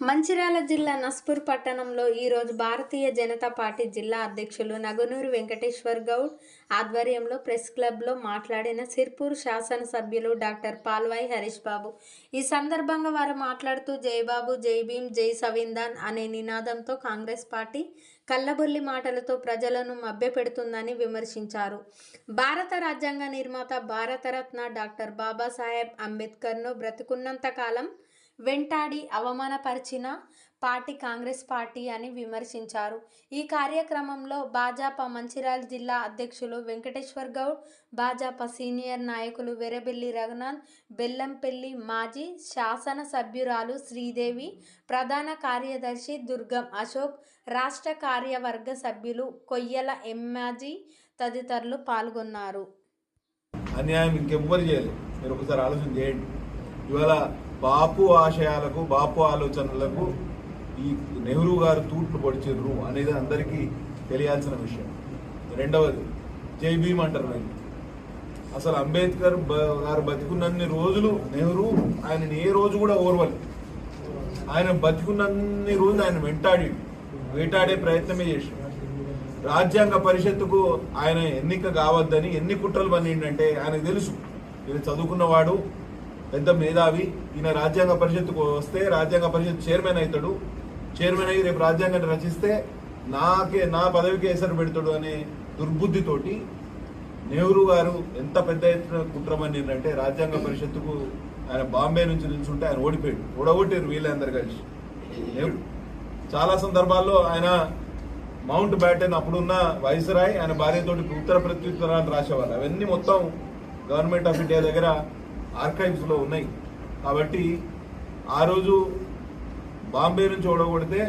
మంచిర్యాల జిల్లా నస్పూర్ పట్టణంలో ఈరోజు భారతీయ జనతా పార్టీ జిల్లా అధ్యక్షులు నగునూరు వెంకటేశ్వర్ గౌడ్ ఆధ్వర్యంలో ప్రెస్ క్లబ్లో మాట్లాడిన సిర్పూర్ శాసనసభ్యులు డాక్టర్ పాల్వాయి హరీష్ బాబు. ఈ సందర్భంగా వారు మాట్లాడుతూ జయబాబు జై భీం జై సవిందాన్ అనే నినాదంతో కాంగ్రెస్ పార్టీ కళ్ళబొల్లి మాటలతో ప్రజలను మభ్యపెడుతుందని విమర్శించారు. భారత రాజ్యాంగ నిర్మాత భారతరత్న డాక్టర్ బాబాసాహెబ్ అంబేద్కర్ను బ్రతుకున్నంత కాలం వెంటాడి అవమానపరిచిన పార్టీ కాంగ్రెస్ పార్టీ అని విమర్శించారు. ఈ కార్యక్రమంలో భాజపా మంచిర్యాల జిల్లా అధ్యక్షులు వెంకటేశ్వర్ గౌడ్ భాజపా సీనియర్ నాయకులు వెరబెల్లి రఘునాథ్ బెల్లంపల్లి మాజీ శాసన సభ్యురాలు శ్రీదేవి ప్రధాన కార్యదర్శి దుర్గం అశోక్ రాష్ట్ర కార్యవర్గ సభ్యులు కొయ్యల ఎమ్మాజీ తదితరులు పాల్గొన్నారు. అన్యాయం ఇంకెవ్వరు చేయలేదు. మీరు ఒకసారి ఆలోచన చేయండి. ఇవాళ బాపు ఆశయాలకు బాపు ఆలోచనలకు ఈ నెహ్రూ గారు తూట్లు పొడిచిర్రు అనేది అందరికీ తెలియాల్సిన విషయం. రెండవది జై భీమ్ అంటారు నేను అసలు అంబేద్కర్ గారు బతికున్నన్ని రోజులు నెహ్రూ ఆయనని ఏ రోజు కూడా ఓర్వలేదు ఆయన బతికున్నన్ని రోజులు ఆయన వెంటాడి వేటాడే ప్రయత్నమే చేశాడు. రాజ్యాంగ పరిషత్తుకు ఆయన ఎన్నిక కావద్దని ఎన్ని కుట్రలు పనిండంటే ఆయనకు తెలుసు. ఇది చదువుకున్నవాడు పెద్ద మేధావి. ఈయన రాజ్యాంగ పరిషత్తుకు వస్తే రాజ్యాంగ పరిషత్ చైర్మన్ అవుతాడు. చైర్మన్ అయ్యి రేపు రాజ్యాంగాన్ని రచిస్తే నాకే నా పదవికి ఎసరు పెడతాడు అనే దుర్బుద్ధితోటి నెహ్రూ గారు ఎంత పెద్ద ఎత్తున కుట్రమన్నిందంటే రాజ్యాంగ పరిషత్తుకు ఆయన బాంబే నుంచి నిల్చుంటే ఆయన ఓడిపోయాడు. ఓడగొట్టారు వీళ్ళందరూ కలిసి. నెహ్రూ చాలా సందర్భాల్లో ఆయన మౌంట్ బ్యాటన్ అప్పుడున్న వైస్రాయ్ ఆయన భార్యతోటి ఉత్తర ప్రత్యుత్తరాలు రాసేవాళ్ళు. అవన్నీ మొత్తం గవర్నమెంట్ ఆఫ్ ఇండియా దగ్గర ఆర్కైవ్స్లో ఉన్నాయి. కాబట్టి ఆ రోజు బాంబే నుంచి ఓడగొడితే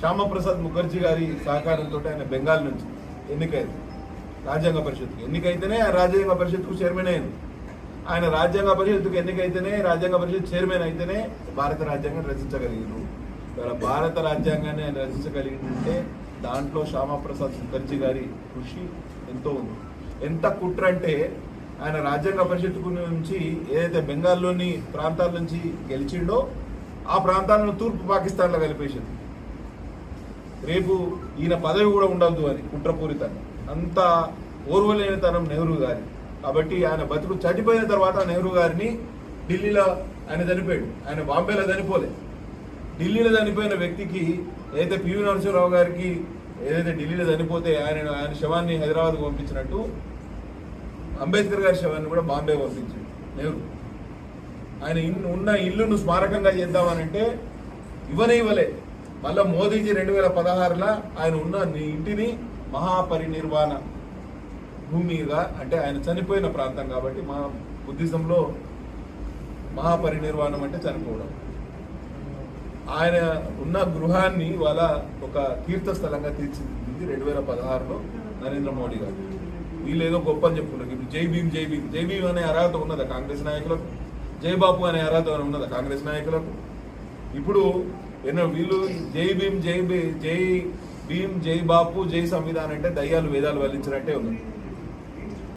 శ్యామప్రసాద్ ముఖర్జీ గారి సహకారంతో ఆయన బెంగాల్ నుంచి ఎన్నికైంది. రాజ్యాంగ పరిషత్కి ఎన్నికైతేనే ఆయన రాజ్యాంగ పరిషత్కు చైర్మన్ అయింది ఆయన రాజ్యాంగ పరిషత్తుకు ఎన్నికైతేనే రాజ్యాంగ పరిషత్ చైర్మన్ అయితేనే భారత రాజ్యాంగం రచించగలిగారు ఇవాళ భారత రాజ్యాంగాన్ని ఆయన రచించగలిగిందంటే దాంట్లో శ్యామప్రసాద్ ముఖర్జీ గారి కృషి ఎంతో ఉంది. ఎంత కుట్ర అంటే ఆయన రాజ్యాంగ పరిషత్తు నుంచి ఏదైతే బెంగాల్లోని ప్రాంతాల నుంచి గెలిచిండో ఆ ప్రాంతాలను తూర్పు పాకిస్తాన్లో కలిపేసింది. రేపు ఈయన పదవి కూడా ఉండద్దు అని కుట్రపూరితంగా. అంత ఓర్వలేనితనం నెహ్రూ గారి. కాబట్టి ఆయన బతుకు చనిపోయిన తర్వాత నెహ్రూ గారిని ఢిల్లీలో ఆయన చనిపోయాడు. ఆయన బాంబేలో చనిపోలే. ఢిల్లీలో చనిపోయిన వ్యక్తికి ఏదైతే పివి నరసింహరావు గారికి ఏదైతే ఢిల్లీలో చనిపోతే ఆయన ఆయన శవాన్ని హైదరాబాద్కు పంపించినట్టు అంబేద్కర్ గారి శవాన్ని కూడా బాంబే పంపించారు నెహ్రూ ఆయన ఇల్లు ఉన్న ఇల్లును స్మారకంగా చేద్దామనంటే ఇవ్వనే ఇవ్వలే. మళ్ళా మోదీజీ రెండు వేల పదహారులో ఆయన ఉన్న ఇంటిని మహాపరినిర్వాణ భూమిగా అంటే ఆయన చనిపోయిన ప్రాంతం కాబట్టి మా బుద్ధిజంలో మహాపరినిర్వాణం అంటే చనిపోవడం. ఆయన ఉన్న గృహాన్ని వాళ్ళ ఒక తీర్థస్థలంగా తీర్చిదిద్దింది రెండు వేల పదహారులో నరేంద్ర మోడీ గారు. వీళ్ళు ఏదో గొప్ప చెప్పుకున్నారు ఇప్పుడు జై భీమ్ జై భీమ్. జై భీమ్ అనే అర్హత ఉన్నదా కాంగ్రెస్ నాయకులకు? జై అనే అర్హత ఉన్నదా కాంగ్రెస్ నాయకులకు? ఇప్పుడు ఎన్నో వీళ్ళు జై భీమ్ జై భీ జై భీమ్ జై బాపు జై సంవిధానం అంటే దయ్యాలు వేదాలు వల్లించినట్టే ఉన్నాయి